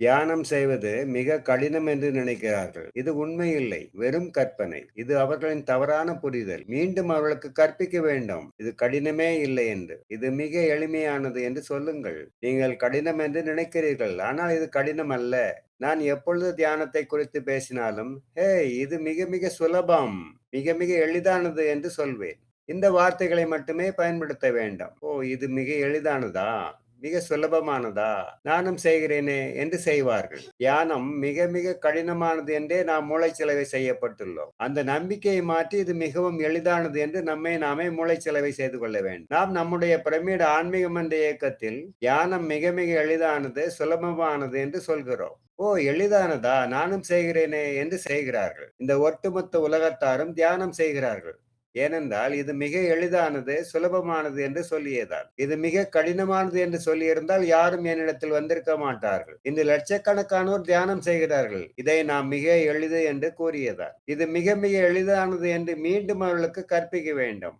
தியானம் செய்வது மிக கடினம் என்று நினைக்கிறார்கள். இது உண்மையில்லை. வெறும் கற்பனை. இது அவர்களின் தவறான புரிதல். மீண்டும் அவர்களுக்கு கற்பிக்க வேண்டும். இது கடினமே இல்லை என்று. இது மிக எளிமையானது என்று சொல்லுங்கள். நீங்கள் கடினம் என்று நினைக்கிறீர்கள். ஆனால் இது கடினம் அல்ல. நான் எப்பொழுது தியானத்தை குறித்து பேசினாலும் ஹே இது மிக மிக சுலபம். மிக மிக எளிதானது என்று சொல்வேன். இந்த வார்த்தைகளை மட்டுமே பயன்படுத்த வேண்டாம். ஓ இது மிக எளிதானதா? மிக சுலபமானதா? நானும் செய்கிறேனே என்று செய்வார்கள். தியானம் மிக மிக கடினமானது என்றே நாம் மூளைச்சலவை செய்யப்பட்டுள்ளோம். அந்த நம்பிக்கையை மாற்றி இது மிகவும் எளிதானது என்று நம்மை நாமே மூளைச்சலவை செய்து கொள்ள வேண்டும். நாம் நம்முடைய பிரமிடு ஆன்மீகம் என்ற இயக்கத்தில் தியானம் மிக மிக எளிதானது சுலபமானது என்று சொல்கிறோம். ஓ எளிதானதா? நானும் செய்கிறேனே என்று செய்கிறார்கள். இந்த ஒட்டுமொத்த உலகத்தாரும் தியானம் செய்கிறார்கள். ஏனென்றால் இது மிக எளிதானது சுலபமானது என்று சொல்லியதால் இது மிக கடினமானது என்று சொல்லியிருந்தால் யாரும் என்னிடத்தில் வந்திருக்க மாட்டார்கள். இந்த லட்சக்கணக்கானோர் தியானம் செய்கிறார்கள். இதை நாம் மிக எளிது என்று கூறியதால் இது மிக மிக எளிதானது என்று மீண்டும் அவர்களுக்கு கற்பிக்க வேண்டும்.